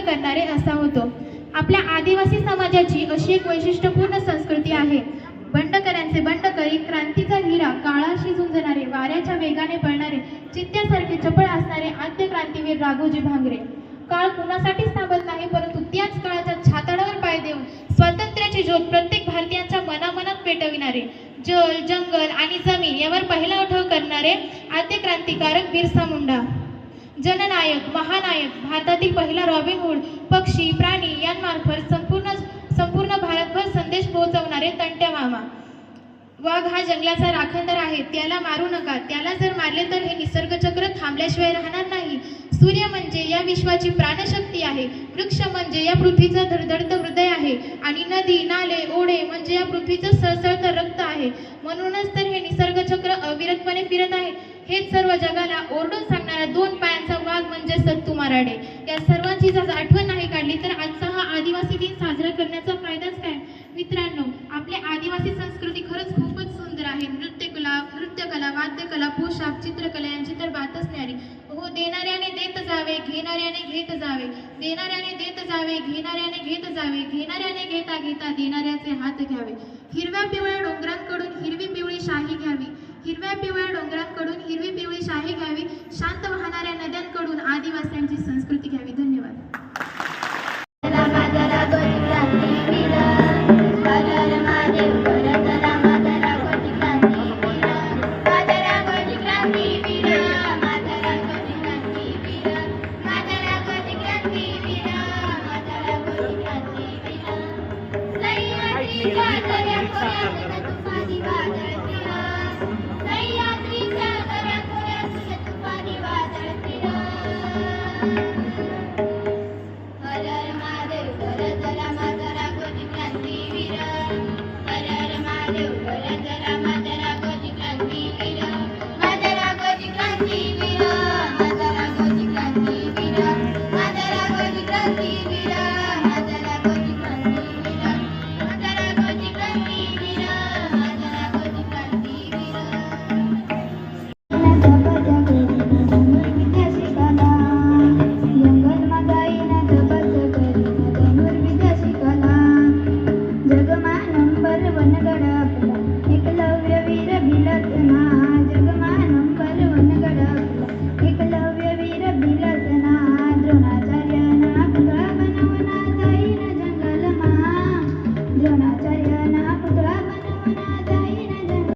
समन्वय करणारे असा होतो. आपल्या आदिवासी समाजाची अशी एक वैशिष्ट्यपूर्ण संस्कृती आहे. बंडकऱ्यांचे बंडकरी क्रांतीचा हिरा काळाशी झुंजणारे वाऱ्याच्या वेगाने पळणारे चित्त्यासारखे चपळ असणारे आद्य क्रांतीवीर राघोजी भांगरे. काळ कुणासाठीच थांबत नाही परंतु त्याच काळाच्या छाताडावर पाय देऊन स्वातंत्र्याची ज्योत प्रत्येक भारतीयांच्या मनामनात पेटविणारे जल जंगल आणि जमीन यावर पहिला उठाव करणारे आद्य क्रांतिकारक बिरसा मुंडा. जननायक महानायक भारतातील पहिला रॉबिनहूड पक्षी प्राणी यांमार्फत संपूर्ण संपूर्ण भारतभर संदेश पोहोचवणारे तंट्या मामा. वाघ हा जंगलाचा राखणदार आहे. त्याला मारू नका. त्याला जर मारले तर हे निसर्गचक्र थांबल्याशिवाय राहणार नाही. सूर्य म्हणजे या विश्वाची प्राणशक्ती आहे. वृक्ष म्हणजे या पृथ्वीचं धडधडतं हृदय आहे. आणि नदी नाले ओढे म्हणजे या पृथ्वीचं सळसळतं रक्त आहे. म्हणूनच तर हे निसर्गचक्र अविरतपणे फिरत आहे. हेच सर्व जगाला ओरडून सांगणारा दोन पायांचा वाघ म्हणजे सत्तू मराडे या सर्वांची जर आठवण नाही काढली तर आजचा हा आदिवासी दिन साजरा करण्याचा फायदाच काय? मित्रांनो आपली आदिवासी संस्कृती खरंच खूपच सुंदर आहे. नृत्यकला नृत्यकला वाद्यकला पोशाख चित्रकला यांची तर बातच न्यारी हो देणाऱ्याने देत जावे घेणाऱ्याने घेत जावे. देणाऱ्याने देत जावे घेणाऱ्याने घेत जावे. घेणाऱ्याने घेता घेता देणाऱ्याचे हात घ्यावे. हिरव्या पिवळ्या डोंगरांकडून हिरवी पिवळी शाही घ्यावी. हिरव्या पिवळ्या डोंगरांकडून हिरवी पिवळी शाही घ्यावी शांत वाहणाऱ्या नद्यांकडून आदिवासींची संस्कृती घ्यावी. धन्यवाद. हर